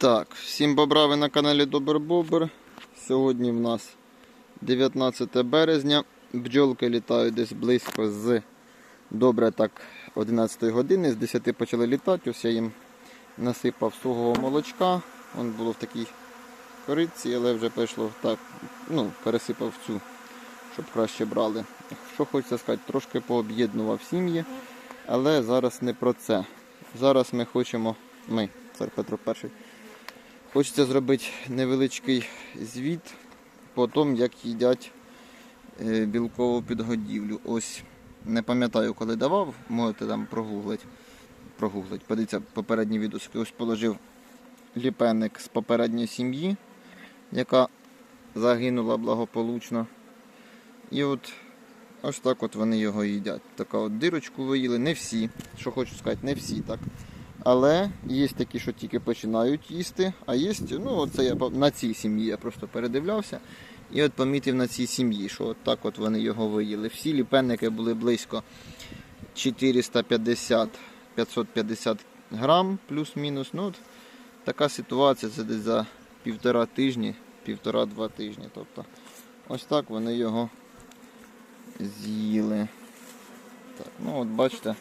Так, всім бобра, ви на каналі Добр Бобр. Сьогодні в нас 19 березня. Бджолки літають десь близько з добре так 11 години. З 10 почали літати. Ось я їм насипав сухого молочка. Воно було в такій кориці, але вже прийшло так, ну, пересипав цю, щоб краще брали. Що хочеться сказати, трошки пооб'єднував сім'ї, але зараз не про це. Зараз ми хочемо, ми, цар Петро І, Хочеться зробити невеличкий звіт по тому, як їдять е, білкову підгодівлю. Ось не пам'ятаю, коли давав, можете там прогуглити. прогуглити. Подивіться попередні відоски. Ось положив ліпенник з попередньої сім'ї, яка загинула благополучно. І от ось так от вони його їдять. Така от дирочку виїли. Не всі, що хочу сказати, не всі так. Але є такі, що тільки починають їсти, а є, ну це я на цій сім'ї я просто передивлявся. І от помітив на цій сім'ї, що от так от вони його виїли. Всі ліпенники були близько 450-550 грам, плюс-мінус. Ну, от така ситуація, це десь за півтора тижні, півтора-два тижні. Тобто ось так вони його з'їли. Так, ну от бачите,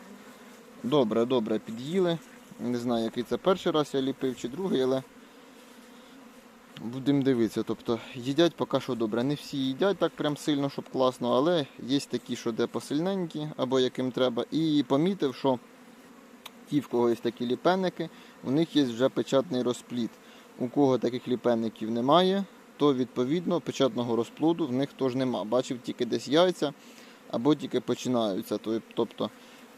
добре, добре під'їли. Не знаю, який це перший раз я ліпив чи другий, але будемо дивитися. Тобто їдять поки що добре. Не всі їдять так прям сильно, щоб класно, але є такі, що де посильненькі або яким треба. І помітив, що ті, в кого є такі ліпенники, у них є вже печатний розплід. У кого таких ліпенників немає, то відповідно печатного розплоду в них теж нема. Бачив тільки десь яйця або тільки починаються. Тобто,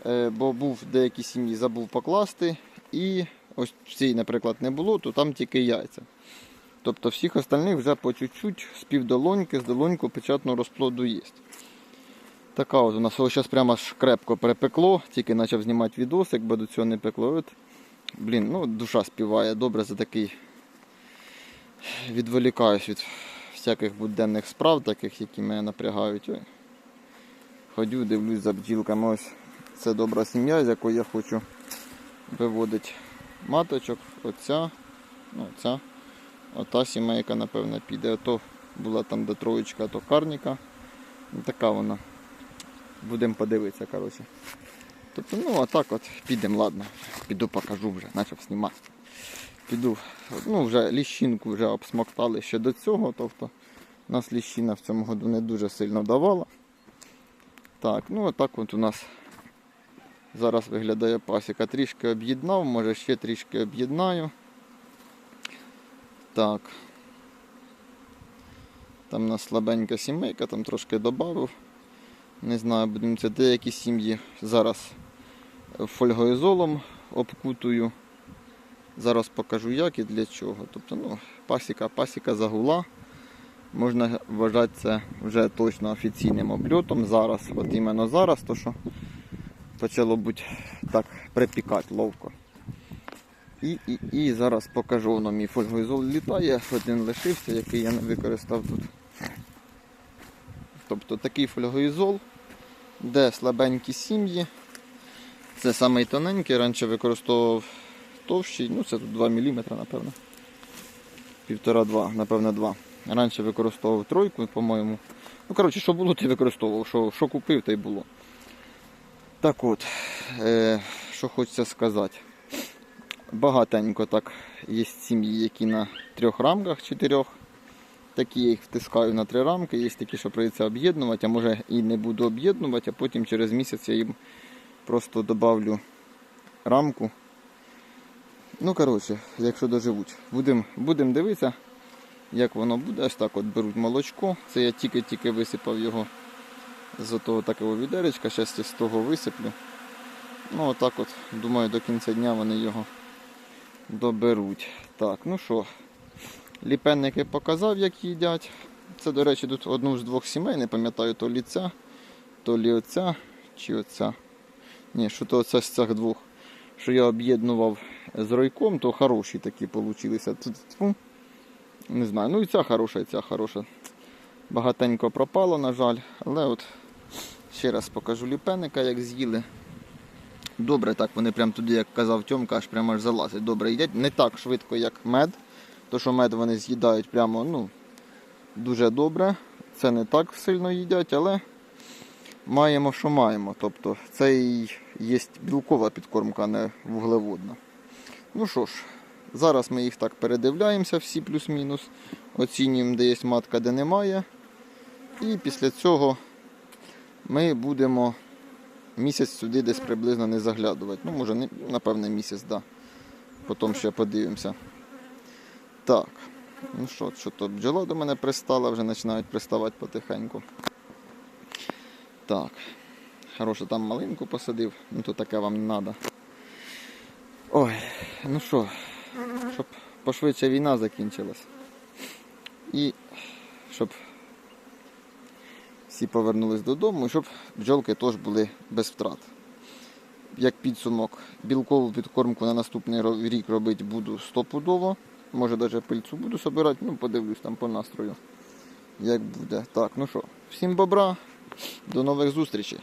е, бо був в деякій сім'ї забув покласти, і ось цій, наприклад, не було, то там тільки яйця. Тобто всіх остальних вже по чуть-чуть з півдолоньки, з долоньку печатного розплоду є. Така от у нас зараз прямо аж крепко перепекло, тільки почав знімати відос, якби до цього не пекло. От, блін, ну душа співає добре за такий. Відволікаюсь від всяких буденних справ, таких, які мене напрягають. Ходю, дивлюсь за бджілками. Ось це добра сім'я, з якої я хочу виводити маточок. Оця, ну, оця. Ота сімейка, напевно, піде. Ото була там до троєчка, то карніка. Ну, Така вона. Будемо подивитися, коротше. Тобто, ну, а так от підемо, ладно. Піду покажу вже, почав знімати. Піду. Ну, вже ліщинку вже обсмоктали ще до цього. Тобто нас ліщина в цьому году не дуже сильно давала. Так, ну отак от у нас зараз виглядає пасіка. Трішки об'єднав, може ще трішки об'єднаю. Так. Там у нас слабенька сімейка, там трошки додав. Не знаю, будемо це деякі сім'ї зараз фольгоізолом обкутую. Зараз покажу як і для чого. Тобто, ну, пасіка, пасіка загула. Можна вважати це вже точно офіційним обльотом зараз, от іменно зараз, то що почало бути так припікати ловко. І, і, і зараз покажу, воно мій фольгоізол літає, один лишився, який я не використав тут. Тобто такий фольгоізол, де слабенькі сім'ї. Це самий тоненький, раніше використовував товщий, ну це тут 2 мм, напевно. Півтора-два, напевно, 2. Раніше використовував тройку, по-моєму. Ну, коротше, що було, ти використовував, що, що купив, те й було. Так от, е, що хочеться сказати. Багатенько так є сім'ї, які на трьох рамках, чотирьох. Такі я їх втискаю на три рамки, є такі, що прийдеться об'єднувати, а може і не буду об'єднувати, а потім через місяць я їм просто додавлю рамку. Ну, коротше, якщо доживуть, будемо будем дивитися, як воно буде. Ось так от беруть молочко. Це я тільки-тільки висипав його з того такого відеречка, зараз я з того висиплю. Ну, отак от, думаю, до кінця дня вони його доберуть. Так, ну що, ліпенники показав, як їдять. Це, до речі, тут одну з двох сімей, не пам'ятаю, то лі ця, то лі оця, чи оця. Ні, що то оця з цих двох. Що я об'єднував з ройком, то хороші такі получилися. Не знаю, ну і ця хороша, і ця хороша. Багатенько пропало, на жаль. Але от ще раз покажу ліпенника, як з'їли. Добре, так вони прям туди, як казав Тьомка, аж прямо аж залазять. Добре їдять. Не так швидко, як мед. То, що мед вони з'їдають прямо ну, дуже добре. Це не так сильно їдять, але маємо, що маємо. Тобто це і є білкова підкормка, а не вуглеводна. Ну що ж, зараз ми їх так передивляємося, всі плюс-мінус. Оцінюємо, де є матка, де немає. І після цього ми будемо місяць сюди десь приблизно не заглядувати. Ну, може, не, напевне, місяць. Да. Потім ще подивимося. Так. Ну що, що то бджола до мене пристала, вже починають приставати потихеньку. Так. Хороше, там малинку посадив, ну то таке вам не треба. Ой, ну що, щоб пошвидше війна закінчилась. І щоб всі повернулись додому, щоб бджолки теж були без втрат. Як підсумок, білкову підкормку на наступний рік робити буду стопудово. Може навіть пильцю буду собирати, ну подивлюсь там по настрою. Як буде. Так, ну що, всім бобра, до нових зустрічей.